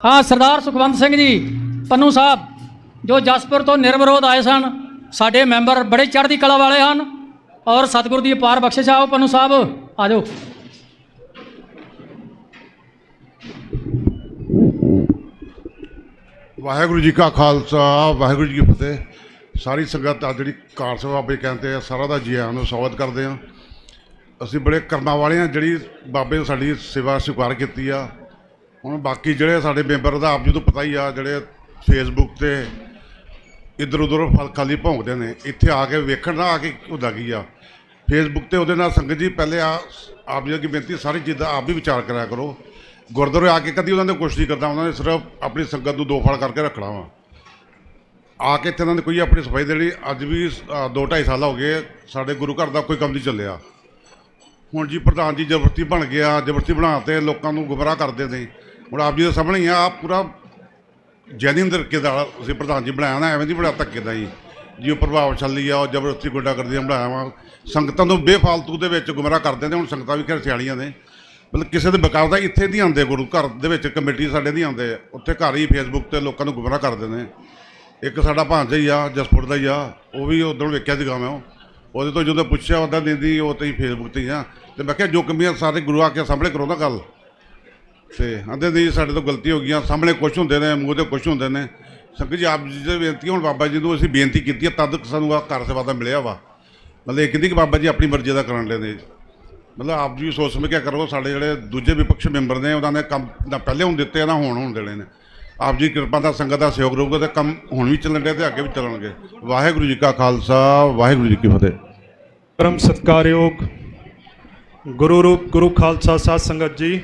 ਹਾਂ, ਸਰਦਾਰ ਸੁਖਵੰਤ ਸਿੰਘ ਜੀ, ਪੰਨੂ ਸਾਹਿਬ, ਜੋ ਜਸਪੁਰ ਤੋਂ ਨਿਰਵਿਰੋਧ ਆਏ ਸਨ, ਸਾਡੇ ਮੈਂਬਰ ਬੜੇ ਚੜ੍ਹਦੀ ਕਲਾ ਵਾਲੇ ਹਨ ਔਰ ਸਤਿਗੁਰੂ ਦੀ ਅਪਾਰ ਬਖਸ਼ਿਸ਼ ਆਓ ਪੰਨੂ ਸਾਹਿਬ, ਆ ਜਾਓ। ਵਾਹਿਗੁਰੂ ਜੀ ਕਾ ਖਾਲਸਾ, ਵਾਹਿਗੁਰੂ ਜੀ ਕੀ ਫਤਿਹ। ਸਾਰੀ ਸੰਗਤ ਆ ਜਿਹੜੀ ਕਾਰ ਸਭਾ ਬਾਬੇ ਕਹਿੰਦੇ ਆ, ਸਾਰਾ ਦਾ ਜੀ ਆਇਆਂ ਨੂੰ ਸਵਾਗਤ ਕਰਦੇ ਆ। ਅਸੀਂ ਬੜੇ ਕਰਮਾਂ ਵਾਲੇ ਆ, ਜਿਹੜੀ ਬਾਬੇ ਨੇ ਸਾਡੀ ਸੇਵਾ ਸਵੀਕਾਰ ਕੀਤੀ ਆ। ਹੁਣ ਬਾਕੀ ਜਿਹੜੇ ਸਾਡੇ ਮੈਂਬਰ ਦਾ ਆਪ ਜੀ ਤੋਂ ਪਤਾ ਹੀ ਆ, ਜਿਹੜੇ ਫੇਸਬੁੱਕ ਤੇ ਇੱਧਰ ਉੱਧਰ ਫਲ ਖਾਲੀ ਭੌਂਕਦੇ ਨੇ, ਇੱਥੇ ਆ ਕੇ ਵੇਖਣ ਦਾ ਆ ਕੇ ਹੁੰਦਾ ਕੀ ਆ? ਫੇਸਬੁੱਕ ਤੇ ਉਹਦੇ ਨਾਲ ਸੰਗਤ ਜੀ ਪਹਿਲੇ ਆ, ਆਪ ਜੀ ਦੀ ਬੇਨਤੀ ਸਾਰੀ ਚੀਜ਼ਾਂ ਆਪ ਵੀ ਵਿਚਾਰ ਕਰਿਆ ਕਰੋ। ਗੁਰਦੁਆਰੇ ਆ ਕੇ ਕਦੀ ਉਹਨਾਂ ਨੇ ਕੁਛ ਨਹੀਂ ਕਰਦਾ ਉਹਨਾਂ ਨੇ ਸਿਰਫ ਆਪਣੀ ਸੰਗਤ ਨੂੰ ਦੋ ਫਲ ਕਰਕੇ ਰੱਖਣਾ ਵਾ। ਆ ਕੇ ਇੱਥੇ ਉਹਨਾਂ ਨੇ ਕੋਈ ਆਪਣੀ ਸਫ਼ਾਈ ਦੇ ਲਈ ਅੱਜ ਵੀ 2.5 ਸਾਲ ਹੋ ਗਏ, ਸਾਡੇ ਗੁਰੂ ਘਰ ਦਾ ਕੋਈ ਕੰਮ ਨਹੀਂ ਚੱਲਿਆ। ਹੁਣ ਜੀ ਪ੍ਰਧਾਨ ਜੀ ਜ਼ਬਰਦਸਤੀ ਬਣ ਗਿਆ ਜ਼ਬਰਦਸਤੀ ਬਣਾ ਤੇ ਲੋਕਾਂ ਨੂੰ ਗੁੰਮਰਾਹ ਕਰਦੇ ਨੇ। ਹੁਣ ਆਪ ਜੀ ਦੇ ਸਾਹਮਣੇ ਹੀ ਆ ਆਪ ਪੂਰਾ ਜੈਨੂਇਨ ਤਰੀਕੇ ਦਾ ਅਸੀਂ ਪ੍ਰਧਾਨ ਜੀ ਬਣਾਇਆ ਨਾ, ਐਵੇਂ ਦੀ ਬੜਾ ਧੱਕੇ ਦਾ ਜੀ। ਜੀ ਉਹ ਪ੍ਰਭਾਵਸ਼ਾਲੀ ਆ, ਉਹ ਜ਼ਬਰਦਸਤੀ ਗੁੰਡਾ ਕਰਦੀਆਂ, ਬਣਾਇਆ ਵਾ। ਸੰਗਤਾਂ ਤੋਂ ਬੇਫਾਲਤੂ ਦੇ ਵਿੱਚ ਗੁੰਮਰਾਹ ਕਰਦੇ ਨੇ, ਹੁਣ ਸੰਗਤਾਂ ਵੀ ਖੈਰ ਸਿਆਣੀਆਂ ਨੇ। ਮਤਲਬ ਕਿਸੇ ਦੇ ਬਕਾਇਦਾ ਇੱਥੇ ਨਹੀਂ ਆਉਂਦੇ ਗੁਰੂ ਘਰ ਦੇ ਵਿੱਚ, ਕਮੇਟੀ ਸਾਡੇ ਨਹੀਂ ਆਉਂਦੇ। ਉੱਥੇ ਘਰ ਹੀ ਫੇਸਬੁੱਕ ਤੇ ਲੋਕਾਂ ਨੂੰ ਗੁੰਮਰਾਹ ਕਰਦੇ ਨੇ। ਇੱਕ ਸਾਡਾ ਭਾਂਜਾ ਹੀ ਆ, ਜਸਪੁਰ ਦਾ ਹੀ ਆ, ਉਹ ਵੀ ਉਦੋਂ ਵੇਖਿਆ ਸੀਗਾ ਮੈਂ ਉਹਦੇ ਤੋਂ ਜਦੋਂ ਪੁੱਛਿਆ, ਉਹਦਾ ਦਿੰਦੀ ਉਹ ਤੇ ਹੀ ਫੇਸਬੁੱਕ ਤੇ ਹੀ ਆ। ਤੇ ਮੈਂ ਕਿਹਾ, ਜੋ ਕਮੀਆਂ ਸਾਰੇ ਗੁਰੂ ਆ ਕੇ ਸਾਹਮਣੇ ਕਰੋ ਨਾ ਗੱਲ। ਤੇ ਆਂਦੇ ਦੀ ਸਾਡੇ ਤੋਂ ਗਲਤੀ ਹੋ ਗਈਆਂ, ਸਾਹਮਣੇ ਕੁਛ ਹੁੰਦੇ ਨੇ, ਮੂੰਹ ਤੇ ਕੁਛ ਹੁੰਦੇ ਨੇ। ਸੰਗਤ ਜੀ, ਆਪ ਜੀ ਦੇ ਬੇਨਤੀ ਹੁਣ, ਬਾਬਾ ਜੀ ਨੂੰ ਅਸੀਂ ਬੇਨਤੀ ਕੀਤੀ ਹੈ, ਤਦ ਸਾਨੂੰ ਆ ਘਰ ਸੇਵਾ ਦਾ ਮਿਲਿਆ ਵਾ। ਮਤਲਬ ਇਹ ਕਹਿੰਦੀ ਕਿ ਬਾਬਾ ਜੀ ਆਪਣੀ ਮਰਜ਼ੀ ਦਾ ਕਰਨ ਲੈਂਦੇ ਮਤਲਬ ਆਪ ਜੀ ਵੀ ਸੋਚ ਸਮਝ ਕੇ ਕਰੋ, ਸਾਡੇ ਜਿਹੜੇ ਦੂਜੇ ਵਿਪਕਸ਼ ਮੈਂਬਰ ਨੇ, ਉਹਨਾਂ ਨੇ ਕੰਮ ਨਾ ਪਹਿਲੇ ਹੁਣ ਦਿੱਤੇ, ਨਾ ਹੁਣ ਹੁਣ ਦੇਣੇ ਨੇ। ਆਪ ਜੀ ਕਿਰਪਾ ਦਾ ਸੰਗਤ ਦਾ ਸਹਿਯੋਗ ਰਹੂਗਾ ਤੇ ਕੰਮ ਹੁਣ ਵੀ ਚੱਲਣ ਦੇ ਤੇ ਅੱਗੇ ਵੀ ਚੱਲਣਗੇ। ਵਾਹਿਗੁਰੂ ਜੀ ਕਾ ਖਾਲਸਾ, ਵਾਹਿਗੁਰੂ ਜੀ ਕੀ ਫਤਿਹ। ਪਰਮ ਸਤਕਾਰਯੋਗ ਗੁਰੂ ਰੂਪ ਗੁਰੂ ਖਾਲਸਾ ਸਾਧ ਸੰਗਤ ਜੀ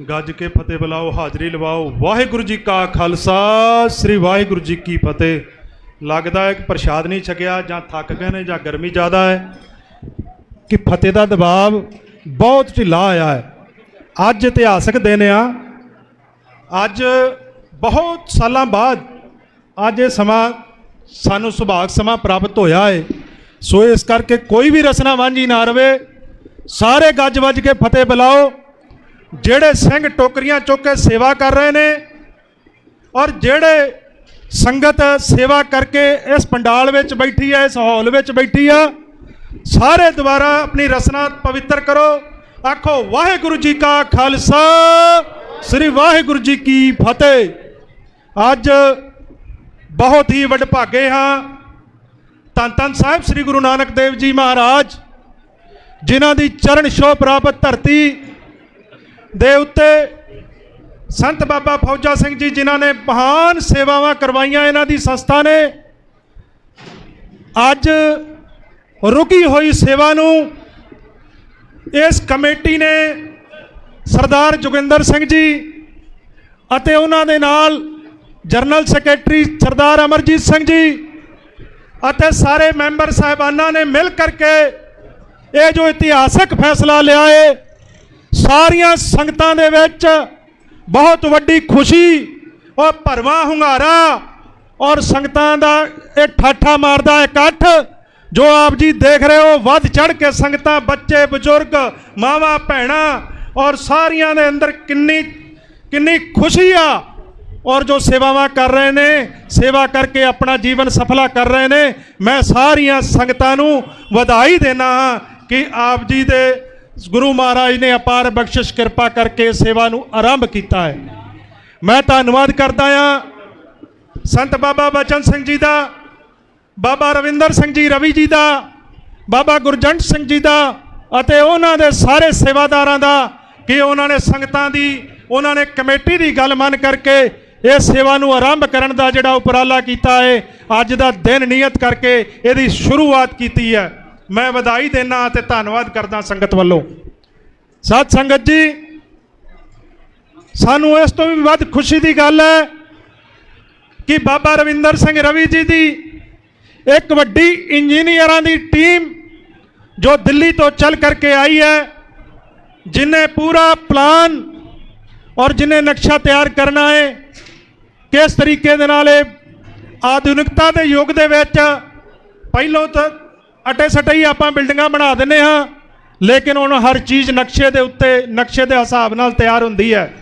ਗੱਜ ਕੇ ਫਤਿਹ ਬੁਲਾਓ, ਹਾਜ਼ਰੀ ਲਵਾਓ। ਵਾਹਿਗੁਰੂ ਜੀ ਕਾ ਖਾਲਸਾ, ਸ੍ਰੀ ਵਾਹਿਗੁਰੂ ਜੀ ਕੀ ਫਤਿਹ। ਲੱਗਦਾ ਹੈ ਕਿ ਪ੍ਰਸ਼ਾਦ ਨਹੀਂ ਛਕਿਆ ਜਾਂ ਥੱਕ ਗਏ ਨੇ ਜਾਂ ਗਰਮੀ ਜ਼ਿਆਦਾ ਹੈ ਕਿ ਫਤਿਹ ਦਾ ਦਬਾਅ ਬਹੁਤ ਢਿੱਲਾ ਆਇਆ ਹੈ। ਅੱਜ ਇਤਿਹਾਸਕ ਦਿਨ ਆ। ਅੱਜ ਬਹੁਤ ਸਾਲਾਂ ਬਾਅਦ ਅੱਜ ਇਹ ਸਮਾਂ ਸਾਨੂੰ ਸੁਭਾਗ ਸਮਾਂ ਪ੍ਰਾਪਤ ਹੋਇਆ ਹੈ। ਸੋ ਇਸ ਕਰਕੇ ਕੋਈ ਵੀ ਰਸਨਾ ਵਾਂਝੀ ਨਾ ਰਵੇ। ਸਾਰੇ ਗੱਜ ਵੱਜ ਕੇ ਫਤਿਹ ਬੁਲਾਓ। ਜਿਹੜੇ ਸਿੰਘ ਟੋਕਰੀਆਂ ਚੁੱਕ ਕੇ ਸੇਵਾ ਕਰ ਰਹੇ ਨੇ ਔਰ ਜਿਹੜੇ ਸੰਗਤ ਸੇਵਾ ਕਰਕੇ ਇਸ ਪੰਡਾਲ ਵਿੱਚ ਬੈਠੀ ਹੈ, ਇਸ ਹਾਲ ਵਿੱਚ ਬੈਠੀ ਆ, ਸਾਰੇ ਦੁਬਾਰਾ ਆਪਣੀ ਰਸਨਾ ਪਵਿੱਤਰ ਕਰੋ। ਆਖੋ, ਵਾਹਿਗੁਰੂ ਜੀ ਕਾ ਖਾਲਸਾ, ਸ੍ਰੀ ਵਾਹਿਗੁਰੂ ਜੀ ਕੀ ਫਤਿਹ। ਅੱਜ ਬਹੁਤ ਹੀ ਵਡਭਾਗੇ ਹਾਂ, ਧੰਨ ਧੰਨ ਸਾਹਿਬ ਸ੍ਰੀ ਗੁਰੂ ਨਾਨਕ ਦੇਵ ਜੀ ਮਹਾਰਾਜ, ਜਿਨ੍ਹਾਂ ਦੀ ਚਰਨ ਛੋਹ ਪ੍ਰਾਪਤ ਧਰਤੀ ਦੇ ਉੱਤੇ ਸੰਤ ਬਾਬਾ ਫੌਜਾ ਸਿੰਘ ਜੀ ਜਿਨ੍ਹਾਂ ਨੇ ਮਹਾਨ ਸੇਵਾਵਾਂ ਕਰਵਾਈਆਂ ਇਹਨਾਂ ਦੀ ਸੰਸਥਾ ਨੇ, ਅੱਜ ਰੁਕੀ ਹੋਈ ਸੇਵਾ ਨੂੰ ਇਸ ਕਮੇਟੀ ਨੇ ਸਰਦਾਰ ਜੋਗਿੰਦਰ ਸਿੰਘ ਜੀ ਅਤੇ ਉਹਨਾਂ ਦੇ ਨਾਲ ਜਨਰਲ ਸੈਕਟਰੀ ਸਰਦਾਰ ਅਮਰਜੀਤ ਸਿੰਘ ਜੀ ਅਤੇ ਸਾਰੇ ਮੈਂਬਰ ਸਾਹਿਬਾਨਾਂ ਨੇ ਮਿਲ ਕਰਕੇ ਇਹ ਜੋ ਇਤਿਹਾਸਕ ਫੈਸਲਾ ਲਿਆ ਹੈ ਸਾਰੀਆਂ ਸੰਗਤਾਂ ਦੇ ਵਿੱਚ ਬਹੁਤ ਵੱਡੀ ਖੁਸ਼ੀ ਔਰ ਭਰਵਾਂ ਹੁੰਗਾਰਾ ਔਰ ਸੰਗਤਾਂ ਦਾ ਇਹ ਠਾਠਾ ਮਾਰਦਾ ਇਕੱਠ ਜੋ ਆਪ ਜੀ ਦੇਖ ਰਹੇ ਹੋ, ਵੱਧ ਚੜ ਕੇ ਸੰਗਤਾਂ, ਬੱਚੇ, ਬਜ਼ੁਰਗ, ਮਾਵਾਂ, ਭੈਣਾਂ ਔਰ ਸਾਰੀਆਂ ਦੇ ਅੰਦਰ ਕਿੰਨੀ ਕਿੰਨੀ ਖੁਸ਼ੀ ਆ ਔਰ ਜੋ ਸੇਵਾਵਾਂ ਕਰ ਰਹੇ ਨੇ, ਸੇਵਾ ਕਰਕੇ ਆਪਣਾ ਜੀਵਨ ਸਫਲਾ ਕਰ ਰਹੇ ਨੇ, ਮੈਂ ਸਾਰੀਆਂ ਸੰਗਤਾਂ ਨੂੰ ਵਧਾਈ ਦੇਣਾ ਹਾਂ ਕਿ ਆਪ ਜੀ ਦੇ ਗੁਰੂ ਮਹਾਰਾਜ ਨੇ ਅਪਾਰ ਬਖਸ਼ਿਸ਼ ਕਿਰਪਾ ਕਰਕੇ ਸੇਵਾ ਨੂੰ ਆਰੰਭ ਕੀਤਾ ਹੈ। ਮੈਂ ਧੰਨਵਾਦ ਕਰਦਾ ਹਾਂ ਸੰਤ ਬਾਬਾ ਬਚਨ ਸਿੰਘ ਜੀ ਦਾ, ਬਾਬਾ ਰਵਿੰਦਰ ਸਿੰਘ ਜੀ ਰਵੀ ਜੀ ਦਾ, ਬਾਬਾ ਗੁਰਜੰਟ ਸਿੰਘ ਜੀ ਦਾ ਅਤੇ ਉਹਨਾਂ ਦੇ ਸਾਰੇ ਸੇਵਾਦਾਰਾਂ ਦਾ ਕਿ ਉਹਨਾਂ ਨੇ ਸੰਗਤਾਂ ਦੀ, ਉਹਨਾਂ ਨੇ ਕਮੇਟੀ ਦੀ ਗੱਲ ਮੰਨ ਕਰਕੇ ਇਸ ਸੇਵਾ ਨੂੰ ਆਰੰਭ ਕਰਨ ਦਾ ਜਿਹੜਾ ਉਪਰਾਲਾ ਕੀਤਾ ਹੈ, ਅੱਜ ਦਾ ਦਿਨ ਨਿਯਤ ਕਰਕੇ ਇਹਦੀ ਸ਼ੁਰੂਆਤ ਕੀਤੀ ਹੈ। ਮੈਂ ਵਧਾਈ ਦੇਣਾ ਅਤੇ ਧੰਨਵਾਦ ਕਰਦਾ ਸੰਗਤ ਵੱਲੋਂ। ਸਾਧ ਸੰਗਤ ਜੀ, ਸਾਨੂੰ ਇਸ ਤੋਂ ਵੀ ਵੱਧ ਖੁਸ਼ੀ ਦੀ ਗੱਲ ਹੈ ਕਿ ਬਾਬਾ ਰਵਿੰਦਰ ਸਿੰਘ ਰਵੀ ਜੀ ਦੀ ਇੱਕ ਵੱਡੀ ਇੰਜੀਨੀਅਰਾਂ ਦੀ ਟੀਮ ਜੋ ਦਿੱਲੀ ਤੋਂ ਚੱਲ ਕਰਕੇ ਆਈ ਹੈ, ਜਿਨੇ ਪੂਰਾ ਪਲਾਨ ਔਰ ਜਿਨੇ ਨਕਸ਼ਾ ਤਿਆਰ ਕਰਨਾ ਹੈ, ਕਿਸ ਤਰੀਕੇ ਦੇ ਨਾਲ ਇਹ ਆਧੁਨਿਕਤਾ ਦੇ ਯੁੱਗ ਦੇ ਵਿੱਚ ਪਹਿਲੋਂ ਤਾਂ ਅਟੇ ਸਟੇ ਹੀ ਆਪਾਂ ਬਿਲਡਿੰਗਾਂ ਬਣਾ ਦਿੰਨੇ ਹਾਂ, ਲੇਕਿਨ ਹੁਣ ਹਰ ਚੀਜ਼ ਨਕਸ਼ੇ ਦੇ ਉੱਤੇ, ਨਕਸ਼ੇ ਦੇ ਹਿਸਾਬ ਨਾਲ ਤਿਆਰ ਹੁੰਦੀ ਹੈ।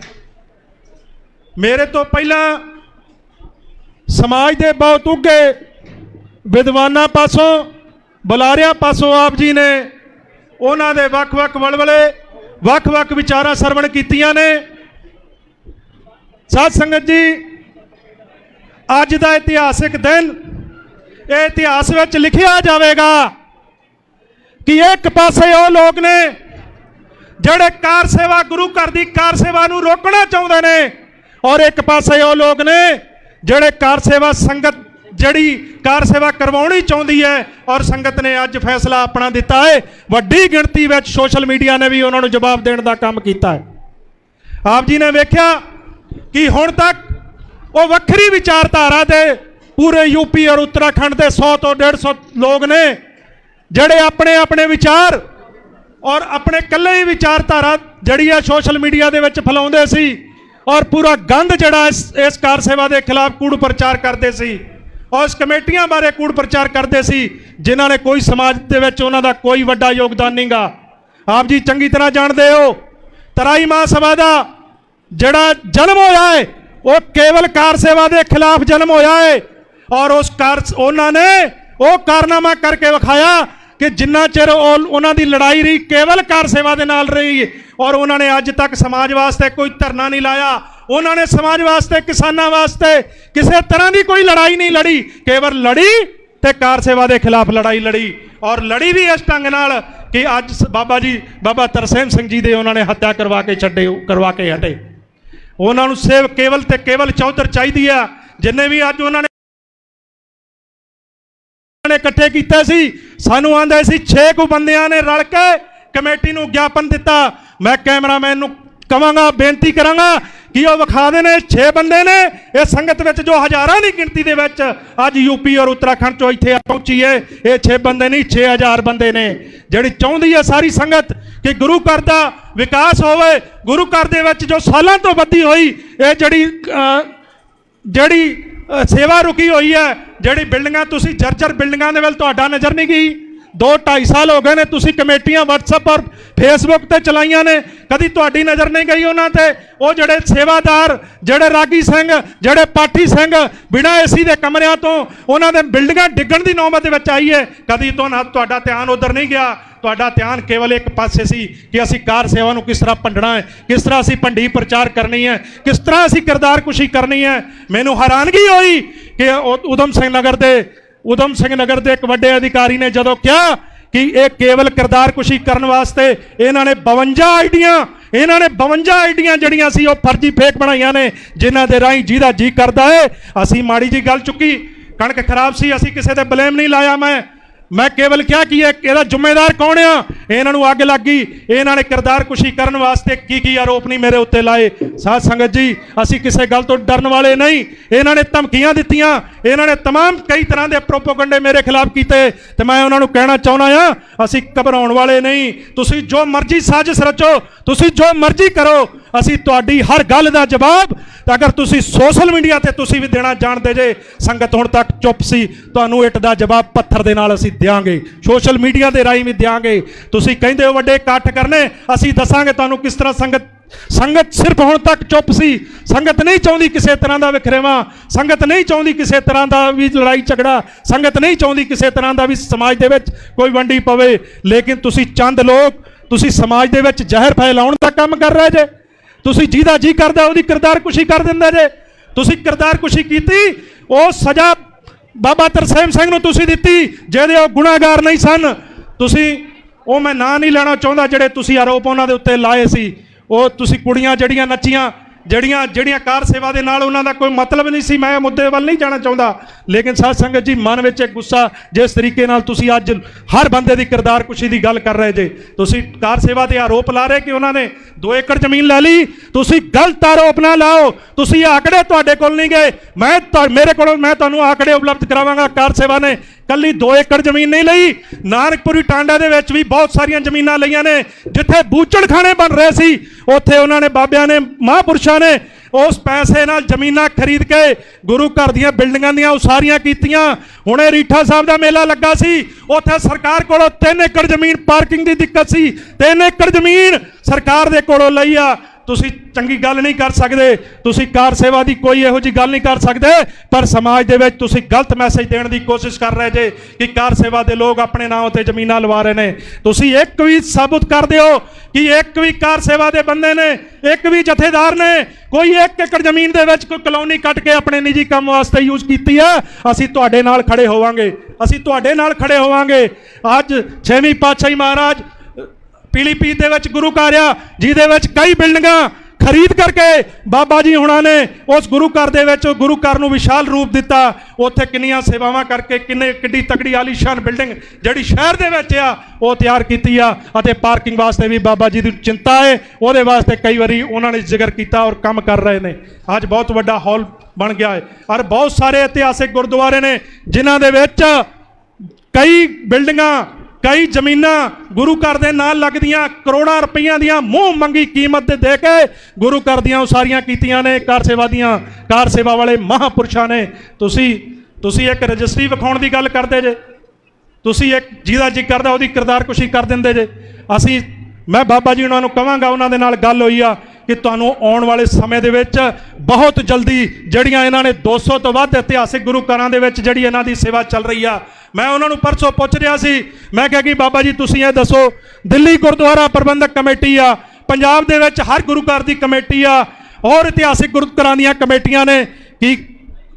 ਮੇਰੇ ਤੋਂ ਪਹਿਲਾਂ ਸਮਾਜ ਦੇ ਬਹੁਤ ਉੱਘੇ ਵਿਦਵਾਨਾਂ ਪਾਸੋਂ, ਬੁਲਾਰਿਆਂ ਪਾਸੋਂ ਆਪ ਜੀ ਨੇ ਉਹਨਾਂ ਦੇ ਵੱਖ-ਵੱਖ ਵਲਵਲੇ, ਵੱਖ-ਵੱਖ ਵਿਚਾਰਾਂ ਸਰਵਣ ਕੀਤੀਆਂ ਨੇ। ਸਾਧ ਸੰਗਤ ਜੀ, ਅੱਜ ਦਾ ਇਤਿਹਾਸਿਕ ਦਿਨ ਇਹ ਇਤਿਹਾਸ ਵਿੱਚ ਲਿਖਿਆ ਜਾਵੇਗਾ ਕਿ ਇੱਕ ਪਾਸੇ ਉਹ ਲੋਕ ਨੇ ਜਿਹੜੇ ਕਾਰ ਸੇਵਾ, ਗੁਰੂ ਘਰ ਦੀ ਕਾਰ ਸੇਵਾ ਨੂੰ ਰੋਕਣਾ ਚਾਹੁੰਦੇ ਨੇ ਔਰ ਇੱਕ ਪਾਸੇ ਉਹ ਲੋਕ ਨੇ ਜਿਹੜੇ ਕਾਰ ਸੇਵਾ ਸੰਗਤ, ਜਿਹੜੀ ਕਾਰ ਸੇਵਾ ਕਰਵਾਉਣੀ ਚਾਹੁੰਦੀ ਹੈ ਔਰ ਸੰਗਤ ਨੇ ਅੱਜ ਫੈਸਲਾ ਆਪਣਾ ਦਿੱਤਾ ਹੈ। ਵੱਡੀ ਗਿਣਤੀ ਵਿੱਚ ਸੋਸ਼ਲ ਮੀਡੀਆ ਨੇ ਵੀ ਉਹਨਾਂ ਨੂੰ ਜਵਾਬ ਦੇਣ ਦਾ ਕੰਮ ਕੀਤਾ ਹੈ। ਆਪ ਜੀ ਨੇ ਵੇਖਿਆ ਕਿ ਹੁਣ ਤੱਕ ਉਹ ਵੱਖਰੀ ਵਿਚਾਰਧਾਰਾ ਦੇ ਪੂਰੇ ਯੂਪੀ ਔਰ ਉੱਤਰਾਖੰਡ ਦੇ 100 ਤੋਂ 150 ਲੋਕ ਨੇ, ਜਿਹੜੇ ਆਪਣੇ ਆਪਣੇ ਵਿਚਾਰ ਔਰ ਆਪਣੇ ਇਕੱਲੇ ਹੀ ਵਿਚਾਰਧਾਰਾ ਜਿਹੜੀ ਆ ਸੋਸ਼ਲ ਮੀਡੀਆ ਦੇ ਵਿੱਚ ਫੈਲਾਉਂਦੇ ਸੀ ਔਰ ਪੂਰਾ ਗੰਦ ਜਿਹੜਾ ਇਸ ਇਸ ਕਾਰ ਸੇਵਾ ਦੇ ਖਿਲਾਫ ਕੂੜ ਪ੍ਰਚਾਰ ਕਰਦੇ ਸੀ ਔਰ ਇਸ ਕਮੇਟੀਆਂ ਬਾਰੇ ਕੂੜ ਪ੍ਰਚਾਰ ਕਰਦੇ ਸੀ, ਜਿਨ੍ਹਾਂ ਨੇ ਕੋਈ ਸਮਾਜ ਦੇ ਵਿੱਚ ਉਹਨਾਂ ਦਾ ਕੋਈ ਵੱਡਾ ਯੋਗਦਾਨ ਨਹੀਂਗਾ ਆਪ ਜੀ ਚੰਗੀ ਤਰ੍ਹਾਂ ਜਾਣਦੇ ਹੋ, ਤਰਾਈ ਮਾਂ ਸਭਾ ਦਾ ਜਿਹੜਾ ਜਨਮ ਹੋਇਆ ਹੈ ਉਹ ਕੇਵਲ ਕਾਰ ਸੇਵਾ ਦੇ ਖਿਲਾਫ ਜਨਮ ਹੋਇਆ ਹੈ ਔਰ ਉਸ ਕਾਰ ਉਹਨਾਂ ਨੇ ਉਹ ਕਾਰਨਾਮਾ ਕਰਕੇ ਵਿਖਾਇਆ ਕਿ ਜਿੰਨਾ ਚਿਰ ਉਹ ਉਹਨਾਂ ਦੀ ਲੜਾਈ ਰਹੀ, ਕੇਵਲ ਕਾਰ ਸੇਵਾ ਦੇ ਨਾਲ ਰਹੀ ਔਰ ਉਹਨਾਂ ਨੇ ਅੱਜ ਤੱਕ ਸਮਾਜ ਵਾਸਤੇ ਕੋਈ ਧਰਨਾ ਨਹੀਂ ਲਾਇਆ। ਉਹਨਾਂ ਨੇ ਸਮਾਜ ਵਾਸਤੇ, ਕਿਸਾਨਾਂ ਵਾਸਤੇ ਕਿਸੇ ਤਰ੍ਹਾਂ ਦੀ ਕੋਈ ਲੜਾਈ ਨਹੀਂ ਲੜੀ। ਕੇਵਲ ਲੜੀ ਤੇ ਕਾਰ ਸੇਵਾ ਦੇ ਖਿਲਾਫ ਲੜਾਈ ਲੜੀ ਔਰ ਲੜੀ ਵੀ ਇਸ ਢੰਗ ਨਾਲ ਕਿ ਅੱਜ ਬਾਬਾ ਜੀ, ਬਾਬਾ ਤਰਸੇਮ ਸਿੰਘ ਜੀ ਦੇ ਉਹਨਾਂ ਨੇ ਹੱਤਿਆ ਕਰਵਾ ਕੇ ਛੱਡੇ, ਕਰਵਾ ਕੇ ਹਟੇ। ਉਹਨਾਂ ਨੂੰ ਸੇਵ ਕੇਵਲ ਤੇ ਕੇਵਲ ਚੌਧਰ ਚਾਹੀਦੀ ਆ। ਜਿੰਨੇ ਵੀ ਅੱਜ ਉਹਨਾਂ ਨੇ ਨੇ ਇਕੱਠੇ ਕੀਤੇ ਸੀ। ਸਾਨੂੰ ਆਂਦੇ ਸੀ 6 ਕੁ ਬੰਦਿਆਂ ਨੇ ਰਲ ਕੇ ਕਮੇਟੀ ਨੂੰ ਗਿਆਪਨ ਦਿੱਤਾ। ਮੈਂ ਕੈਮਰਾਮੈਨ ਨੂੰ ਕਵਾਂਗਾ ਬੇਨਤੀ ਕਰਾਂਗਾ ਕਿ ਉਹ ਵਿਖਾ ਦੇ ਨੇ 6 ਬੰਦੇ ਨੇ। ਇਹ ਸੰਗਤ ਵਿੱਚ ਜੋ ਹਜ਼ਾਰਾਂ ਦੀ ਗਿਣਤੀ ਦੇ ਵਿੱਚ ਅੱਜ ਯੂਪੀ ਔਰ ਉੱਤਰਾਖੰਡ ਚੋਂ ਇੱਥੇ ਪਹੁੰਚੀ ਏ ਇਹ 6 ਬੰਦੇ ਨਹੀਂ 6000 ਬੰਦੇ ਨੇ। ਜਿਹੜੀ ਚਾਹੁੰਦੀ ਹੈ ਸਾਰੀ ਸੰਗਤ ਕਿ ਗੁਰੂ ਘਰ ਦਾ ਵਿਕਾਸ ਹੋਵੇ ਗੁਰੂ ਘਰ ਦੇ ਵਿੱਚ ਜੋ ਸਾਲਾਂ ਤੋਂ ਵੱਧੀ ਹੋਈ ਇਹ ਜਿਹੜੀ ਅਹ, ਜਿਹੜੀ ਸੇਵਾ ਰੁਕੀ ਹੋਈ ਹੈ ਜਿਹੜੀ ਬਿਲਡਿੰਗਾਂ ਤੁਸੀਂ ਜਰਜਰ ਬਿਲਡਿੰਗਾਂ ਦੇ ਵੱਲ ਤੁਹਾਡਾ ਨਜ਼ਰ ਨਹੀਂ ਗਈ 2 2.5 ਸਾਲ ਹੋ ਗਏ ਨੇ ਤੁਸੀਂ ਕਮੇਟੀਆਂ WhatsApp ਪਰ Facebook ਤੇ ਚਲਾਈਆਂ ਨੇ, ਕਦੀ ਤੁਹਾਡੀ ਨਜ਼ਰ ਨਹੀਂ ਗਈ ਉਹਨਾਂ ਤੇ। ਉਹ ਜਿਹੜੇ ਸੇਵਾਦਾਰ, ਜਿਹੜੇ ਰਾਗੀ ਸਿੰਘ, ਜਿਹੜੇ ਪਾਠੀ ਸਿੰਘ, ਬਿਨਾਂ ਏਸੀ ਦੇ ਕਮਰਿਆਂ ਤੋਂ ਉਹਨਾਂ ਦੇ ਬਿਲਡਿੰਗਾਂ ਡਿੱਗਣ ਦੀ ਨੌਬਤ ਦੇ ਵਿੱਚ ਆਈ ਹੈ। ਕਦੀ ਤੋਂ ਤੁਹਾਡਾ ਧਿਆਨ ਉਧਰ ਨਹੀਂ ਗਿਆ ਤੁਹਾਡਾ ਧਿਆਨ ਕੇਵਲ ਇੱਕ ਪਾਸੇ ਸੀ ਕਿ ਅਸੀਂ ਕਾਰ ਸੇਵਾ ਨੂੰ ਕਿਸ ਤਰ੍ਹਾਂ ਭੰਡਣਾ ਹੈ, ਕਿਸ ਤਰ੍ਹਾਂ ਅਸੀਂ ਭੰਡੀ ਪ੍ਰਚਾਰ ਕਰਨੀ ਹੈ, ਕਿਸ ਤਰ੍ਹਾਂ ਅਸੀਂ ਕਿਰਦਾਰ ਕੁਸ਼ੀ ਕਰਨੀ ਹੈ। ਮੈਨੂੰ ਹੈਰਾਨਗੀ ਹੋਈ ਕਿ ਉਹ ਉਦਮ ਸਿੰਘ ਨਗਰ ਦੇ, ਉਦਮ ਸਿੰਘ ਨਗਰ ਦੇ ਇੱਕ ਵੱਡੇ ਅਧਿਕਾਰੀ ਨੇ ਜਦੋਂ ਕਿਹਾ ਕਿ ਇਹ ਕੇਵਲ ਕਿਰਦਾਰ ਕੁਸ਼ੀ ਕਰਨ ਵਾਸਤੇ ਇਹਨਾਂ ਨੇ 52 ਆਈਡੀਆਂ, ਇਹਨਾਂ ਨੇ 52 ਆਈਡੀਆਂ ਜਿਹੜੀਆਂ ਸੀ ਉਹ ਫਰਜ਼ੀ ਫੇਕ ਬਣਾਈਆਂ ਨੇ, ਜਿਨ੍ਹਾਂ ਦੇ ਰਾਹੀਂ ਜਿਹਦਾ ਜੀ ਕਰਦਾ ਹੈ। ਅਸੀਂ ਮਾੜੀ ਜੀ ਗੱਲ ਚੁੱਕੀ, ਕਣਕ ਖਰਾਬ ਸੀ, ਅਸੀਂ ਕਿਸੇ ਤੇ ਬਲੇਮ ਨਹੀਂ ਲਾਇਆ ਮੈਂ। ਮੈਂ ਕੇਵਲ ਕਿਹਾ ਕਿ ਇਹ ਇਹਦਾ ਜ਼ਿੰਮੇਦਾਰ ਕੌਣ ਆ ਇਹਨਾਂ ਨੂੰ ਅੱਗ ਲੱਗ ਗਈ ਇਹਨਾਂ ਨੇ ਕਿਰਦਾਰ ਕੁਸ਼ੀ ਕਰਨ ਵਾਸਤੇ ਕੀ ਕੀ ਆਰੋਪ ਨਹੀਂ ਮੇਰੇ ਉੱਤੇ ਲਾਏ ਸਾਧ ਸੰਗਤ ਜੀ ਅਸੀਂ ਕਿਸੇ ਗੱਲ ਤੋਂ ਡਰਨ ਵਾਲੇ ਨਹੀਂ ਇਹਨਾਂ ਨੇ ਧਮਕੀਆਂ ਦਿੱਤੀਆਂ ਇਹਨਾਂ ਨੇ तमाम ਕਈ ਤਰ੍ਹਾਂ ਦੇ ਪ੍ਰੋਪੋਗੰਡੇ ਮੇਰੇ ਖਿਲਾਫ ਕੀਤੇ ਤੇ ਮੈਂ ਉਹਨਾਂ ਨੂੰ ਕਹਿਣਾ ਚਾਹੁੰਦਾ ਆ ਅਸੀਂ ਘਬਰਾਉਣ ਵਾਲੇ ਨਹੀਂ ਤੁਸੀਂ ਜੋ ਮਰਜ਼ੀ ਸਾਜ਼ਿਸ਼ ਰਚੋ ਤੁਸੀਂ ਜੋ ਮਰਜ਼ੀ ਕਰੋ ਅਸੀਂ ਤੁਹਾਡੀ ਹਰ ਗੱਲ ਦਾ ਜਵਾਬ ਤਾਂ ਅਗਰ ਤੁਸੀਂ ਸੋਸ਼ਲ ਮੀਡੀਆ ਤੇ ਤੁਸੀਂ ਵੀ ਦੇਣਾ ਜਾਣਦੇ ਜੇ, ਸੰਗਤ ਹੁਣ ਤੱਕ ਚੁੱਪ ਸੀ, ਤੁਹਾਨੂੰ ਇੱਟ ਦਾ ਜਵਾਬ ਪੱਥਰ ਦੇ ਨਾਲ ਅਸੀਂ ਦਿਆਂਗੇ। ਸੋਸ਼ਲ ਮੀਡੀਆ ਦੇ ਰਾਹੀਂ ਵੀ ਦਿਆਂਗੇ। ਤੁਸੀਂ ਕਹਿੰਦੇ ਹੋ ਵੱਡੇ ਇਕੱਠ ਕਰਨੇ, ਅਸੀਂ ਦੱਸਾਂਗੇ ਤੁਹਾਨੂੰ ਕਿਸ ਤਰ੍ਹਾਂ ਸੰਗਤ ਸੰਗਤ ਸਿਰਫ ਹੁਣ ਤੱਕ ਚੁੱਪ ਸੀ, ਸੰਗਤ ਨਹੀਂ ਚਾਹੁੰਦੀ ਕਿਸੇ ਤਰ੍ਹਾਂ ਦਾ ਵਿਖਰੇਵਾ, ਸੰਗਤ ਨਹੀਂ ਚਾਹੁੰਦੀ ਕਿਸੇ ਤਰ੍ਹਾਂ ਦਾ ਵੀ ਲੜਾਈ ਝਗੜਾ, ਸੰਗਤ ਨਹੀਂ ਚਾਹੁੰਦੀ ਕਿਸੇ ਤਰ੍ਹਾਂ ਦਾ ਵੀ ਸਮਾਜ ਦੇ ਵਿੱਚ ਕੋਈ ਵੰਡੀ ਪਵੇ। ਲੇਕਿਨ ਤੁਸੀਂ ਚੰਦ ਲੋਕ, ਤੁਸੀਂ ਸਮਾਜ ਦੇ ਵਿੱਚ ਜ਼ਹਿਰ ਫੈਲਾਉਣ ਦਾ ਕੰਮ ਕਰ ਰਹੇ ਜੇ। ਤੁਸੀਂ ਜਿਹਦਾ ਜੀ ਕਰਦਾ ਉਹਦੀ ਕਿਰਦਾਰ ਕੁਸ਼ੀ ਕਰ ਦਿੰਦੇ ਜੇ। ਤੁਸੀਂ ਕਿਰਦਾਰ ਕੁਸ਼ੀ ਕੀਤੀ, ਉਹ ਸਜ਼ਾ ਬਾਬਾ ਤਰਸੇਮ ਸਿੰਘ ਨੂੰ ਤੁਸੀਂ ਦਿੱਤੀ, ਜਿਹਦੇ ਉਹ ਗੁਨਾਹਗਾਰ ਨਹੀਂ ਸਨ। ਤੁਸੀਂ, ਉਹ ਮੈਂ ਨਾਂ ਨਹੀਂ ਲੈਣਾ ਚਾਹੁੰਦਾ ਜਿਹੜੇ ਤੁਸੀਂ ਆਰੋਪ ਉਹਨਾਂ ਦੇ ਉੱਤੇ ਲਾਏ ਸੀ। ਉਹ ਤੁਸੀਂ ਕੁੜੀਆਂ ਜਿਹੜੀਆਂ ਨੱਚੀਆਂ ਜਿਹੜੀਆਂ ਜਿਹੜੀਆਂ ਕਾਰ ਸੇਵਾ ਦੇ ਨਾਲ ਉਹਨਾਂ ਦਾ ਕੋਈ ਮਤਲਬ ਨਹੀਂ ਸੀ, ਮੈਂ ਮੁੱਦੇ ਵੱਲ ਨਹੀਂ ਜਾਣਾ ਚਾਹੁੰਦਾ। ਲੇਕਿਨ ਸਾਧ ਸੰਗਤ ਜੀ, ਮਨ ਵਿੱਚ ਇੱਕ ਗੁੱਸਾ ਜਿਸ ਤਰੀਕੇ ਨਾਲ ਤੁਸੀਂ ਅੱਜ ਹਰ ਬੰਦੇ ਦੀ ਕਿਰਦਾਰ ਕੁਸ਼ੀ ਦੀ ਗੱਲ ਕਰ ਰਹੇ ਜੇ। ਤੁਸੀਂ ਕਾਰ ਸੇਵਾ ਤੇ ਆਰੋਪ ਲਾ ਰਹੇ ਕਿ ਉਹਨਾਂ ਨੇ 2 ਏਕੜ ਜ਼ਮੀਨ ਲੈ ਲਈ। ਤੁਸੀਂ ਗਲਤ ਆਰੋਪ ਨਾ ਲਾਓ। ਤੁਸੀਂ ਆਕੜੇ ਤੁਹਾਡੇ ਕੋਲ ਨਹੀਂ ਗਏ। ਮੈਂ ਮੇਰੇ ਕੋਲੋਂ ਮੈਂ ਤੁਹਾਨੂੰ ਆਕੜੇ ਉਪਲਬਧ ਕਰਾਵਾਂਗਾ। ਕਾਰ ਸੇਵਾ ਨੇ ਕੱਲੀ 2 ਏਕੜ ਜ਼ਮੀਨ ਨਹੀਂ ਲਈ। ਨਾਨਕਪੁਰੀ ਟਾਂਡਾ ਦੇ ਵਿੱਚ ਵੀ ਬਹੁਤ ਸਾਰੀਆਂ ਜ਼ਮੀਨਾਂ ਲਈਆਂ ਨੇ, ਜਿੱਥੇ ਬੂਚੜ ਖਾਣੇ ਬਣ ਰਹੇ ਸੀ। ਉੱਥੇ ਉਹਨਾਂ ਨੇ, ਬਾਬਿਆਂ ਨੇ, ਮਹਾਂਪੁਰਸ਼ਾਂ ਨੇ ਉਸ ਪੈਸੇ ਨਾਲ ਜ਼ਮੀਨਾਂ ਖਰੀਦ ਕੇ ਗੁਰੂ ਘਰ ਦੀਆਂ ਬਿਲਡਿੰਗਾਂ ਦੀਆਂ ਉਸਾਰੀਆਂ ਕੀਤੀਆਂ। ਹੁਣੇ ਰੀਠਾ ਸਾਹਿਬ ਦਾ ਮੇਲਾ ਲੱਗਾ ਸੀ। ਉੱਥੇ ਸਰਕਾਰ ਕੋਲੋਂ 3 ਏਕੜ ਜ਼ਮੀਨ ਪਾਰਕਿੰਗ ਦੀ ਦਿੱਕਤ ਸੀ। 3 ਏਕੜ ਜ਼ਮੀਨ ਸਰਕਾਰ ਦੇ ਕੋਲੋਂ ਲਈ ਆ। ਤੁਸੀਂ ਚੰਗੀ ਗੱਲ ਨਹੀਂ ਕਰ ਸਕਦੇ, ਤੁਸੀਂ ਕਾਰ ਸੇਵਾ ਦੀ ਕੋਈ ਇਹੋ ਜੀ ਗੱਲ ਨਹੀਂ ਕਰ ਸਕਦੇ, ਪਰ ਸਮਾਜ ਦੇ ਵਿੱਚ ਤੁਸੀਂ ਗਲਤ ਮੈਸੇਜ ਦੇਣ ਦੀ ਕੋਸ਼ਿਸ਼ ਕਰ ਰਹੇ ਜੇ ਕਿ ਕਾਰ ਸੇਵਾ ਦੇ ਲੋਕ ਆਪਣੇ ਨਾਂ ਤੇ ਜ਼ਮੀਨਾਂ ਲਵਾ ਰਹੇ ਨੇ। ਤੁਸੀਂ ਇੱਕ ਵੀ ਸਾਬਤ ਕਰ ਦਿਓ ਕਿ ਇੱਕ ਵੀ ਕਾਰ ਸੇਵਾ ਦੇ ਬੰਦੇ ਨੇ, ਇੱਕ ਵੀ ਜਥੇਦਾਰ ਨੇ, ਕੋਈ ਇੱਕ ਏਕੜ ਜ਼ਮੀਨ ਦੇ ਵਿੱਚ ਕੋਈ ਕਲੋਨੀ ਕੱਟ ਕੇ ਆਪਣੇ ਨਿੱਜੀ ਕੰਮ ਵਾਸਤੇ ਯੂਜ਼ ਕੀਤੀ ਆ, ਅਸੀਂ ਤੁਹਾਡੇ ਨਾਲ ਖੜੇ ਹੋਵਾਂਗੇ, ਅਸੀਂ ਤੁਹਾਡੇ ਨਾਲ ਖੜੇ ਹੋਵਾਂਗੇ। ਅੱਜ ਛੇਵੀਂ ਪਾਤਸ਼ਾਹੀ ਮਹਾਰਾਜ ਪੀਲੀਪੀਤ ਦੇ ਵਿੱਚ ਗੁਰੂ ਘਰ ਆ, ਜਿਹਦੇ ਵਿੱਚ ਕਈ ਬਿਲਡਿੰਗਾਂ ਖਰੀਦ ਕਰਕੇ ਬਾਬਾ ਜੀ ਹੁਣਾਂ ਨੇ ਉਸ ਗੁਰੂ ਘਰ ਦੇ ਵਿੱਚ, ਗੁਰੂ ਘਰ ਨੂੰ ਵਿਸ਼ਾਲ ਰੂਪ ਦਿੱਤਾ। ਉੱਥੇ ਕਿੰਨੀਆਂ ਸੇਵਾਵਾਂ ਕਰਕੇ ਕਿੰਨੇ ਕਿੱਡੀ ਤਕੜੀ ਆਲੀਸ਼ਾਨ ਬਿਲਡਿੰਗ ਜਿਹੜੀ ਸ਼ਹਿਰ ਦੇ ਵਿੱਚ ਆ, ਉਹ ਤਿਆਰ ਕੀਤੀ ਆ। ਅਤੇ ਪਾਰਕਿੰਗ ਵਾਸਤੇ ਵੀ ਬਾਬਾ ਜੀ ਦੀ ਚਿੰਤਾ ਹੈ ਉਹਦੇ ਵਾਸਤੇ ਕਈ ਵਾਰੀ ਉਹਨਾਂ ਨੇ ਜ਼ਿਕਰ ਕੀਤਾ ਔਰ ਕੰਮ ਕਰ ਰਹੇ ਨੇ। ਅੱਜ ਬਹੁਤ ਵੱਡਾ ਹਾਲ ਬਣ ਗਿਆ ਹੈ ਔਰ ਬਹੁਤ ਸਾਰੇ ਇਤਿਹਾਸਿਕ ਗੁਰਦੁਆਰੇ ਨੇ, ਜਿਨ੍ਹਾਂ ਦੇ ਵਿੱਚ ਕਈ ਬਿਲਡਿੰਗਾਂ ਕਈ ਜ਼ਮੀਨਾਂ ਗੁਰੂ ਘਰ ਦੇ ਨਾਲ ਲੱਗਦੀਆਂ ਕਰੋੜਾਂ ਰੁਪਈਆਂ ਦੀਆਂ ਮੂੰਹ ਮੰਗੀ ਕੀਮਤ ਤੇ ਦੇ ਕੇ ਗੁਰੂ ਘਰ ਦੀਆਂ ਉਸਾਰੀਆਂ ਕੀਤੀਆਂ ਨੇ, ਕਾਰ ਸੇਵਾ ਦੀਆਂ, ਕਾਰ ਸੇਵਾ ਵਾਲੇ ਮਹਾਪੁਰਸ਼ਾਂ ਨੇ। ਤੁਸੀਂ ਤੁਸੀਂ ਇੱਕ ਰਜਿਸਟਰੀ ਵਿਖਾਉਣ ਦੀ ਗੱਲ ਕਰਦੇ ਜੇ, ਤੁਸੀਂ ਇੱਕ ਜਿਹਦਾ ਜੀ ਕਰਦਾ ਉਹਦੀ ਕਿਰਦਾਰ ਕੁਸ਼ੀ ਕਰ ਦਿੰਦੇ ਜੇ। ਅਸੀਂ, ਮੈਂ ਬਾਬਾ ਜੀ ਉਹਨਾਂ ਨੂੰ ਕਵਾਂਗਾ, ਉਹਨਾਂ ਦੇ ਨਾਲ ਗੱਲ ਹੋਈ ਆ ਕਿ ਤੁਹਾਨੂੰ ਆਉਣ ਵਾਲੇ ਸਮੇਂ ਦੇ ਵਿੱਚ ਬਹੁਤ ਜਲਦੀ ਜਿਹੜੀਆਂ ਇਹਨਾਂ ਨੇ 200 ਤੋਂ ਵੱਧ ਇਤਿਹਾਸਿਕ ਗੁਰੂ ਘਰਾਂ ਦੇ ਵਿੱਚ ਜਿਹੜੀ ਇਹਨਾਂ ਦੀ ਸੇਵਾ ਚੱਲ ਰਹੀ ਆ, ਮੈਂ ਉਹਨਾਂ ਨੂੰ ਪਰਸੋਂ ਪੁੱਛ ਰਿਹਾ ਸੀ, ਮੈਂ ਕਿਹਾ ਕਿ ਬਾਬਾ ਜੀ ਤੁਸੀਂ ਇਹ ਦੱਸੋ, ਦਿੱਲੀ ਗੁਰਦੁਆਰਾ ਪ੍ਰਬੰਧਕ ਕਮੇਟੀ ਆ, ਪੰਜਾਬ ਦੇ ਵਿੱਚ ਹਰ ਗੁਰੂ ਘਰ ਦੀ ਕਮੇਟੀ ਆ ਔਰ ਇਤਿਹਾਸਿਕ ਗੁਰੂ ਘਰਾਂ ਦੀਆਂ ਕਮੇਟੀਆਂ ਨੇ, ਕਿ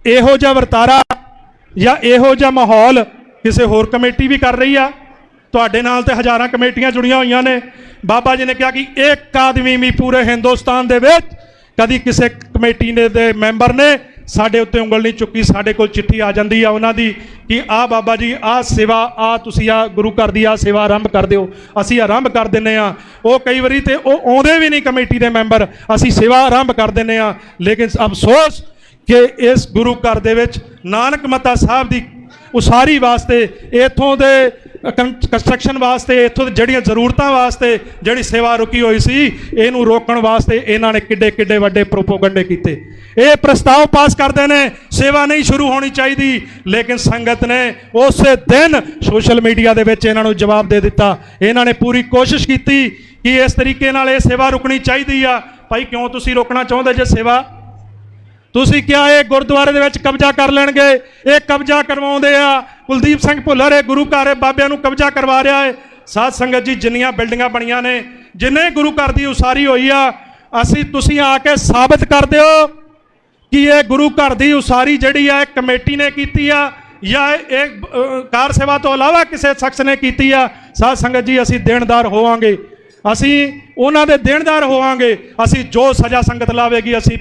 ਇਹੋ ਜਿਹਾ ਵਰਤਾਰਾ ਜਾਂ ਇਹੋ ਜਿਹਾ ਮਾਹੌਲ ਕਿਸੇ ਹੋਰ ਕਮੇਟੀ ਵੀ ਕਰ ਰਹੀ ਆ। ਤੁਹਾਡੇ ਨਾਲ ਤੇ ਹਜ਼ਾਰਾਂ ਕਮੇਟੀਆਂ ਜੁੜੀਆਂ ਹੋਈਆਂ ਨੇ। ਬਾਬਾ ਜੀ ਨੇ ਕਿਹਾ ਕਿ ਇੱਕ ਆਦਮੀ ਵੀ ਪੂਰੇ ਹਿੰਦੁਸਤਾਨ ਦੇ ਵਿੱਚ ਕਦੀ ਕਿਸੇ ਕਮੇਟੀ ਨੇ ਦੇ ਮੈਂਬਰ ਨੇ ਸਾਡੇ ਉੱਤੇ ਉਂਗਲ ਨਹੀਂ ਚੁੱਕੀ, ਸਾਡੇ ਕੋਲ ਚਿੱਠੀ ਆ ਜਾਂਦੀ ਆ ਉਹਨਾਂ ਦੀ ਕਿ ਆ ਬਾਬਾ ਜੀ, ਆ ਸੇਵਾ, ਆ ਤੁਸੀਂ ਆ ਗੁਰੂ ਘਰ ਦੀ ਆ ਸੇਵਾ ਆਰੰਭ ਕਰ ਦਿਓ। ਅਸੀਂ ਆਰੰਭ ਕਰ ਦਿੰਨੇ ਆ ਉਹ ਕਈ ਵਾਰੀ ਤੇ ਉਹ ਆਉਂਦੇ ਵੀ ਨਹੀਂ ਕਮੇਟੀ ਦੇ ਮੈਂਬਰ। ਅਸੀਂ ਸੇਵਾ ਆਰੰਭ ਕਰ ਦਿੰਨੇ ਆ ਲੇਕਿਨ ਅਫਸੋਸ ਕਿ ਇਸ ਗੁਰੂ ਘਰ ਦੇ ਵਿੱਚ ਨਾਨਕ ਮਤਾ ਸਾਹਿਬ ਦੀ ਉਸਾਰੀ ਵਾਸਤੇ ਇਥੋਂ ਦੇ ਕੰਸਟਰਕਸ਼ਨ ਵਾਸਤੇ, ਇੱਥੋਂ ਦੀ ਜਿਹੜੀਆਂ ਜ਼ਰੂਰਤਾਂ ਵਾਸਤੇ ਜਿਹੜੀ ਸੇਵਾ ਰੁਕੀ ਹੋਈ ਸੀ, ਇਹਨੂੰ ਰੋਕਣ ਵਾਸਤੇ ਇਹਨਾਂ ਨੇ ਕਿੱਡੇ ਕਿੱਡੇ ਵੱਡੇ ਪ੍ਰੋਪੋਗੰਡੇ ਕੀਤੇ। ਇਹ ਪ੍ਰਸਤਾਵ ਪਾਸ ਕਰਦੇ ਨੇ, ਸੇਵਾ ਨਹੀਂ ਸ਼ੁਰੂ ਹੋਣੀ ਚਾਹੀਦੀ, ਲੇਕਿਨ ਸੰਗਤ ਨੇ ਉਸੇ ਦਿਨ ਸੋਸ਼ਲ ਮੀਡੀਆ ਦੇ ਵਿੱਚ ਇਹਨਾਂ ਨੂੰ ਜਵਾਬ ਦੇ ਦਿੱਤਾ। ਇਹਨਾਂ ਨੇ ਪੂਰੀ ਕੋਸ਼ਿਸ਼ ਕੀਤੀ ਕਿ ਇਸ ਤਰੀਕੇ ਨਾਲ ਇਹ ਸੇਵਾ ਰੁਕਣੀ ਚਾਹੀਦੀ ਆ। ਭਾਈ, ਕਿਉਂ ਤੁਸੀਂ ਰੋਕਣਾ ਚਾਹੁੰਦੇ ਜੇ ਸੇਵਾ? ਤੁਸੀਂ ਕਿਹਾ ਇਹ ਗੁਰਦੁਆਰੇ ਦੇ ਵਿੱਚ ਕਬਜ਼ਾ ਕਰ ਲੈਣਗੇ, ਇਹ ਕਬਜ਼ਾ ਕਰਵਾਉਂਦੇ ਆ। ਕੁਲਦੀਪ ਸਿੰਘ ਭੁੱਲਰ ਇਹ ਗੁਰੂ ਘਰ, ਇਹ ਬਾਬਿਆਂ ਨੂੰ ਕਬਜ਼ਾ ਕਰਵਾ ਰਿਹਾ ਹੈ। ਸਾਧ ਸੰਗਤ ਜੀ, ਜਿੰਨੀਆਂ ਬਿਲਡਿੰਗਾਂ ਬਣੀਆਂ ਨੇ, ਜਿੰਨੇ ਗੁਰੂ ਘਰ ਦੀ ਉਸਾਰੀ ਹੋਈ ਆ, ਅਸੀਂ ਤੁਸੀਂ ਆ ਕੇ ਸਾਬਤ ਕਰ ਦਿਓ ਕਿ ਇਹ ਗੁਰੂ ਘਰ ਦੀ ਉਸਾਰੀ ਜਿਹੜੀ ਆ ਕਮੇਟੀ ਨੇ ਕੀਤੀ ਆ, ਜਾਂ ਇਹ ਕਾਰ ਸੇਵਾ ਤੋਂ ਇਲਾਵਾ ਕਿਸੇ ਸ਼ਖਸ ਨੇ ਕੀਤੀ ਆ। ਸਾਧ ਸੰਗਤ ਜੀ, ਅਸੀਂ ਦੇਣਦਾਰ ਹੋਵਾਂਗੇ। ਅਸੀਂ ਉਹਨਾਂ ਦੇ ਦੇਣਦਾਰ ਹੋਵਾਂਗੇ। ਅਸੀਂ ਜੋ ਸਜ਼ਾ ਸੰਗਤ ਲਾਵੇਗੀ, ਅਸੀਂ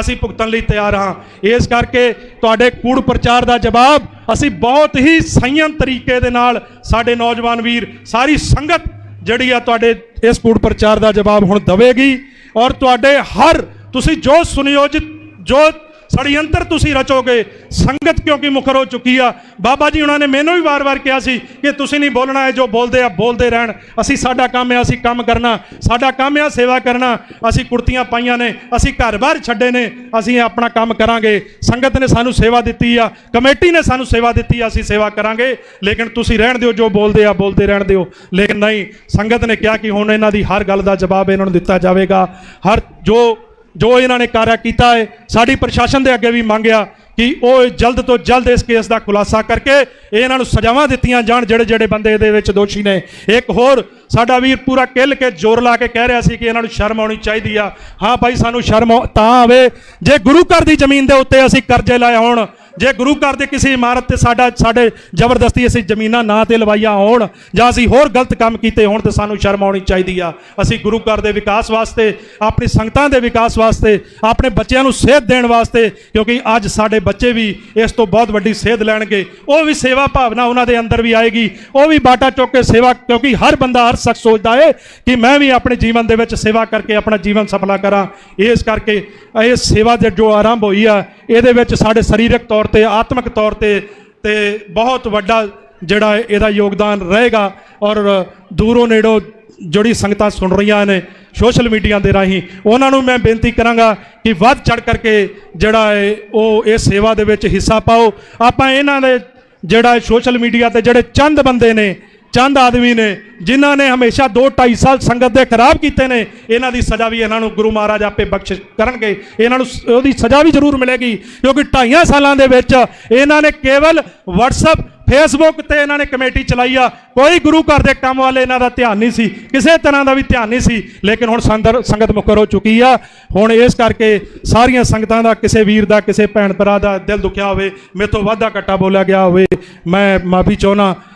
ਅਸੀਂ ਭੁਗਤਣ ਲਈ ਤਿਆਰ ਹਾਂ। ਇਸ ਕਰਕੇ ਤੁਹਾਡੇ ਕੂੜ ਪ੍ਰਚਾਰ ਦਾ ਜਵਾਬ ਅਸੀਂ ਬਹੁਤ ਹੀ ਸੰਯਮ ਤਰੀਕੇ ਦੇ ਨਾਲ ਸਾਡੇ ਨੌਜਵਾਨ ਵੀਰ, ਸਾਰੀ ਸੰਗਤ ਜਿਹੜੀ ਆ ਤੁਹਾਡੇ ਇਸ ਕੂੜ ਪ੍ਰਚਾਰ ਦਾ ਜਵਾਬ ਹੁਣ ਦਵੇਗੀ। ਔਰ ਤੁਹਾਡੇ ਹਰ, ਤੁਸੀਂ ਜੋ ਸੁਨਿਯੋਜਿਤ, ਜੋ ષਡਯੰਤਰ ਤੁਸੀਂ ਰਚੋਗੇ। ਸੰਗਤ ਕਿਉਂਕਿ ਮੁਖਰ ਹੋ ਚੁੱਕੀ ਆ? ਬਾਬਾ ਜੀ, ਉਹਨਾਂ ਨੇ ਮੈਨੂੰ ਵੀ ਵਾਰ-ਵਾਰ ਕਿਹਾ ਸੀ ਕਿ ਤੁਸੀਂ ਨਹੀਂ ਬੋਲਣਾ ਹੈ ਜੋ ਬੋਲਦੇ ਆ, ਬੋਲਦੇ ਰਹਿਣ। ਅਸੀਂ ਸਾਡਾ ਕੰਮ ਹੈ ਅਸੀਂ ਕੰਮ ਕਰਨਾ। ਸਾਡਾ ਕੰਮ ਹੈ ਸੇਵਾ ਕਰਨਾ। ਅਸੀਂ ਕੁੜਤੀਆਂ ਪਾਈਆਂ ਨੇ, ਅਸੀਂ ਘਰ-ਬਾਰ ਛੱਡੇ ਨੇ, ਅਸੀਂ ਆਪਣਾ ਕੰਮ ਕਰਾਂਗੇ। ਸੰਗਤ ਨੇ ਸਾਨੂੰ ਸੇਵਾ ਦਿੱਤੀ ਆ, ਕਮੇਟੀ ਨੇ ਸਾਨੂੰ ਸੇਵਾ ਦਿੱਤੀ ਆ, ਅਸੀਂ ਸੇਵਾ ਕਰਾਂਗੇ। ਲੇਕਿਨ ਤੁਸੀਂ ਰਹਿਣ ਦਿਓ, ਜੋ ਬੋਲਦੇ ਆ, ਬੋਲਦੇ ਰਹਿਣ ਦਿਓ। ਲੇਕਿਨ ਨਹੀਂ, ਸੰਗਤ ਨੇ ਕਿਹਾ ਕਿ ਹੁਣ ਇਹਨਾਂ ਦੀ ਹਰ ਗੱਲ ਦਾ ਜਵਾਬ ਇਹਨਾਂ ਨੂੰ ਦਿੱਤਾ ਜਾਵੇਗਾ। ਹਰ ਜੋ ਜੋ ਇਹਨਾਂ ਨੇ ਕਾਰਿਆ ਕੀਤਾ ਹੈ, ਸਾਡੀ ਪ੍ਰਸ਼ਾਸਨ ਦੇ ਅੱਗੇ ਵੀ ਮੰਗਿਆ ਕਿ ਉਹ ਜਲਦ ਤੋਂ ਜਲਦ ਇਸ ਕੇਸ ਦਾ ਖੁਲਾਸਾ ਕਰਕੇ ਇਹਨਾਂ ਨੂੰ ਸਜ਼ਾਵਾਂ ਦਿੱਤੀਆਂ ਜਾਣ ਜਿਹੜੇ ਜਿਹੜੇ ਬੰਦੇ ਇਹਦੇ ਵਿੱਚ ਦੋਸ਼ੀ ਨੇ। ਇੱਕ ਹੋਰ, ਸਾਡਾ ਵੀਰ ਪੂਰਾ ਕਿੱਲ ਕੇ ਜ਼ੋਰ ਲਾ ਕੇ ਕਹਿ ਰਿਹਾ ਸੀ ਕਿ ਇਹਨਾਂ ਨੂੰ ਸ਼ਰਮ ਆਉਣੀ ਚਾਹੀਦੀ ਆ। ਹਾਂ ਭਾਈ, ਸਾਨੂੰ ਸ਼ਰਮ ਆਉ- ਤਾਂ ਆਵੇ। ਜੇ ਗੁਰੂ ਘਰ ਦੀ ਜ਼ਮੀਨ ਦੇ ਉੱਤੇ ਅਸੀਂ ਕਰਜ਼ੇ ਲਾਏ ਹੋਣ ਜੇ ਗੁਰੂ ਘਰ ਦੇ ਕਿਸੇ ਇਮਾਰਤ ਤੇ ਸਾਡਾ ਸਾਡੇ ਜ਼ਬਰਦਸਤੀ ਅਸੀਂ ਜ਼ਮੀਨਾਂ ਨਾਂ ਤੇ ਲਵਾਈਆਂ ਹੋਣ ਜਾਂ ਅਸੀਂ ਹੋਰ ਗਲਤ ਕੰਮ ਕੀਤੇ ਹੋਣ ਤੇ ਸਾਨੂੰ ਸ਼ਰਮ ਆਉਣੀ ਚਾਹੀਦੀ ਆ। ਅਸੀਂ ਗੁਰੂ ਘਰ ਦੇ ਵਿਕਾਸ ਵਾਸਤੇ, ਆਪਣੀ ਸੰਗਤਾਂ ਦੇ ਵਿਕਾਸ ਵਾਸਤੇ, ਆਪਣੇ ਬੱਚਿਆਂ ਨੂੰ ਸੇਧ ਦੇਣ ਵਾਸਤੇ, ਕਿਉਂਕਿ ਅੱਜ ਸਾਡੇ ਬੱਚੇ ਵੀ ਇਸ ਤੋਂ ਬਹੁਤ ਵੱਡੀ ਸੇਧ ਲੈਣਗੇ। ਉਹ ਵੀ ਸੇਵਾ ਭਾਵਨਾ ਉਹਨਾਂ ਦੇ ਅੰਦਰ ਵੀ ਆਏਗੀ। ਉਹ ਵੀ ਬਾਟਾ ਚੁੱਕ ਕੇ ਸੇਵਾ, ਕਿਉਂਕਿ ਹਰ ਬੰਦਾ ਹਰ ਸ਼ਖਸ ਸੋਚਦਾ ਹੈ ਕਿ ਮੈਂ ਵੀ ਆਪਣੇ ਜੀਵਨ ਦੇ ਵਿੱਚ ਸੇਵਾ ਕਰਕੇ ਆਪਣਾ ਜੀਵਨ ਸਫਲਾ ਕਰਾਂ। ਇਸ ਕਰਕੇ ਇਹ ਸੇਵਾ ਦੇ ਜੋ ਆਰੰਭ ਹੋਈ ਆ ਇਹਦੇ ਵਿੱਚ ਸਾਡੇ ਸਰੀਰਕ ਤੌਰ ਤੇ, ਆਤਮਿਕ ਤੌਰ ਤੇ ਤੇ ਬਹੁਤ ਵੱਡਾ ਜਿਹੜਾ ਇਹਦਾ ਯੋਗਦਾਨ ਰਹੇਗਾ ਔਰ ਦੂਰੋਂ ਨੇੜੋਂ ਜਿਹੜੀ ਸੰਗਤਾਂ ਸੁਣ ਰਹੀਆਂ ਨੇ ਸੋਸ਼ਲ ਮੀਡੀਆ ਦੇ ਰਾਹੀਂ, ਉਹਨਾਂ ਨੂੰ ਮੈਂ ਬੇਨਤੀ ਕਰਾਂਗਾ ਕਿ ਵੱਧ ਚੜ ਕਰਕੇ ਜਿਹੜਾ ਹੈ ਉਹ ਇਹ ਸੇਵਾ ਦੇ ਵਿੱਚ ਹਿੱਸਾ ਪਾਓ। ਆਪਾਂ ਇਹਨਾਂ ਦੇ ਜਿਹੜਾ ਸੋਸ਼ਲ ਮੀਡੀਆ ਤੇ ਜਿਹੜੇ ਚੰਦ ਬੰਦੇ ਨੇ ਚੰਦ ਆਦਮੀ ਨੇ, ਜਿਨ੍ਹਾਂ ਨੇ ਹਮੇਸ਼ਾ 2 2.5 ਸਾਲ ਸੰਗਤ ਦੇ ਖਰਾਬ ਕੀਤੇ ਨੇ, ਇਹਨਾਂ ਦੀ ਸਜ਼ਾ ਵੀ ਇਹਨਾਂ ਨੂੰ ਗੁਰੂ ਮਹਾਰਾਜ ਆਪੇ ਬਖਸ਼ਿਸ਼ ਕਰਨਗੇ। ਇਹਨਾਂ ਨੂੰ ਉਹਦੀ ਸਜ਼ਾ ਵੀ ਜ਼ਰੂਰ ਮਿਲੇਗੀ, ਕਿਉਂਕਿ 2.5 ਸਾਲਾਂ ਦੇ ਵਿੱਚ ਇਹਨਾਂ ਨੇ ਕੇਵਲ WhatsApp ਫੇਸਬੁੱਕ ਤੇ ਇਹਨਾਂ ਨੇ ਕਮੇਟੀ ਚਲਾਈ ਆ। ਕੋਈ ਗੁਰੂ ਘਰ ਦੇ ਕੰਮ ਵਾਲੇ ਇਹਨਾਂ ਦਾ ਧਿਆਨ ਨਹੀਂ ਸੀ, ਕਿਸੇ ਤਰ੍ਹਾਂ ਦਾ ਵੀ ਧਿਆਨ ਨਹੀਂ ਸੀ, ਲੇਕਿਨ ਹੁਣ ਸੰਦਰ, ਸੰਗਤ ਮੁਕਰ ਹੋ ਚੁੱਕੀ ਆ। ਹੁਣ ਇਸ ਕਰਕੇ ਸਾਰੀਆਂ ਸੰਗਤਾਂ ਦਾ, ਕਿਸੇ ਵੀਰ ਦਾ, ਕਿਸੇ ਭੈਣ ਭਰਾ ਦਾ ਦਿਲ ਦੁਖਿਆ ਹੋਵੇ, ਮੇਰੇ ਤੋਂ ਵਾਧਾ ਘਟਾ ਬੋਲਿਆ ਗਿਆ ਹੋਵੇ, ਮੈਂ ਮਾਫੀ ਚਾਹੁੰਦਾ